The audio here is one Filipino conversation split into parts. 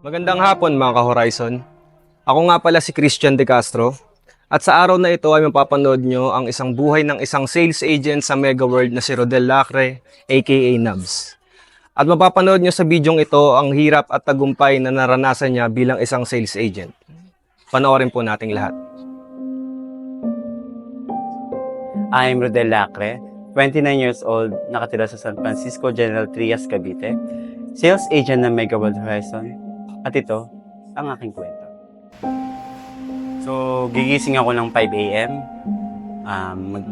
Magandang hapon mga ka-Horizon. Ako nga pala si Christian De Castro. At sa araw na ito ay mapapanood nyo ang isang buhay ng isang sales agent sa Mega World na si Rodel Lacre, aka Nubs. At mapapanood nyo sa bidyong ito ang hirap at tagumpay na naranasan niya bilang isang sales agent. Panoorin po nating lahat. I'm Rodel Lacre, 29 years old, nakatira sa San Francisco General Trias, Cavite, sales agent ng Mega World Horizon. At ito, ang aking kwento. So, gigising ako ng 5 a.m. Um, mag,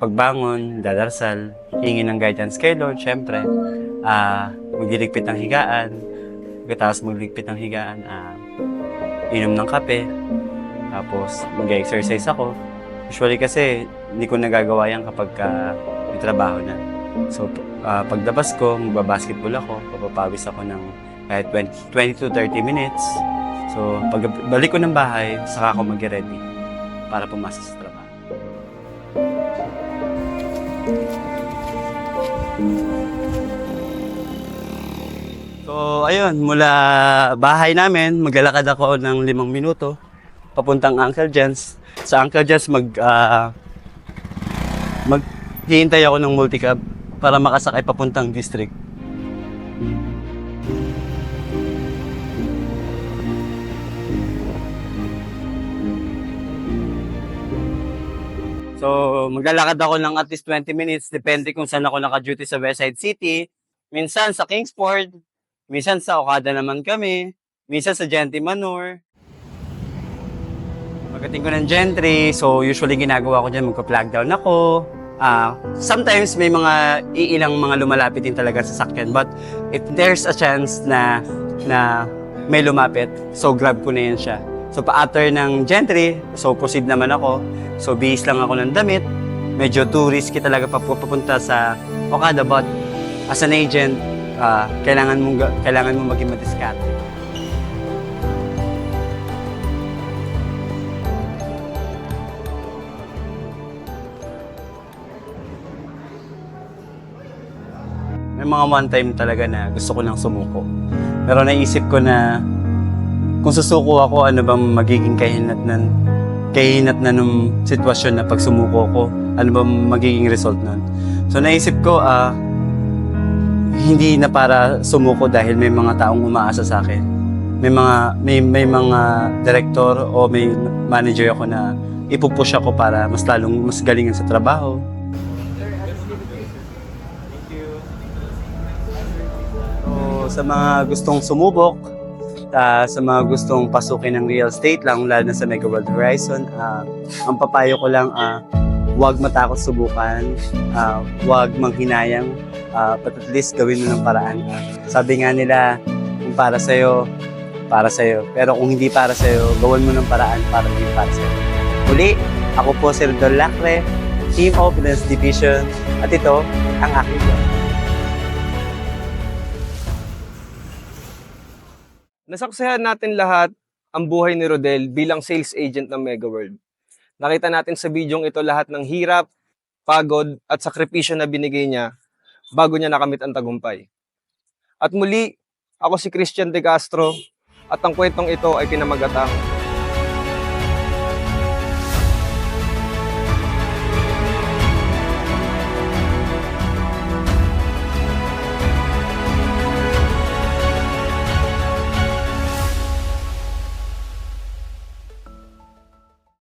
pagbangon, dadarsal, hingi ng guidance kay Lord, syempre. Ah, magliligpit ng higaan. Pagkatapos magligpit ng higaan, ah, inom ng kape. Tapos, mag-exercise ako. Usually kasi, hindi ko nagagawa yan kapag ka may trabaho na. So, uh, pagdabas ko, magbabasketball ako, papapawis ako ng kahit 20, 20 to 30 minutes. So, pag balik ko ng bahay, saka ako mag-ready para pumasok sa trabaho. So, ayun, mula bahay namin, maglalakad ako ng limang minuto papuntang Uncle Jen's. Sa Uncle Jen's, mag, ah, maghihintay ako ng multicab para makasakay papuntang district. So, maglalakad ako ng at least 20 minutes, depende kung saan ako naka-duty sa Westside City. Minsan sa Kingsport, minsan sa Okada naman kami, minsan sa Gentry Manor. Pagdating ko ng Gentry, so usually ginagawa ko dyan, magpa-flag down ako. Ah, sometimes may mga iilang mga lumalapit din talaga sa sakyan. But if there's a chance na na may lumapit, so grab ko na yan siya. So pa-after ng Gentry, so proceed naman ako. So bihis lang ako ng damit. Medyo too risky talaga pa papunta sa Okada. But as an agent, ah, kailangan mong ga- kailangan mong maging madiskarte. May mga one time talaga na gusto ko nang sumuko. Pero naisip ko na kung susuko ako, ano bang magiging kahinat ng kahinat na nung sitwasyon na pag sumuko ko, ano bang magiging result nun. So naisip ko, ah, hindi na para sumuko dahil may mga taong umaasa sa akin. May mga may may mga director o may manager ako na ipupush ako para mas lalong mas galingan sa trabaho. So, sa mga gustong sumubok, ah, sa mga gustong pasukin ng real estate lang, lalo na sa Mega World Horizon, ah, ang papayo ko lang, ah, huwag matakot subukan, ah, huwag manghinayang, ah, but at least gawin mo ng paraan. Sabi nga nila, kung para sa'yo, para sa'yo. Pero kung hindi para sa'yo, gawin mo ng paraan para maging para sa'yo. Muli, ako po si Rodol Lacre, Team Finance Division, at ito ang aking vlog. Nasaksihan natin lahat ang buhay ni Rodel bilang sales agent ng Mega World. Nakita natin sa bidyong ito lahat ng hirap, pagod at sakripisyo na binigay niya bago niya nakamit ang tagumpay. At muli, ako si Christian De Castro at ang kwentong ito ay pinamagatang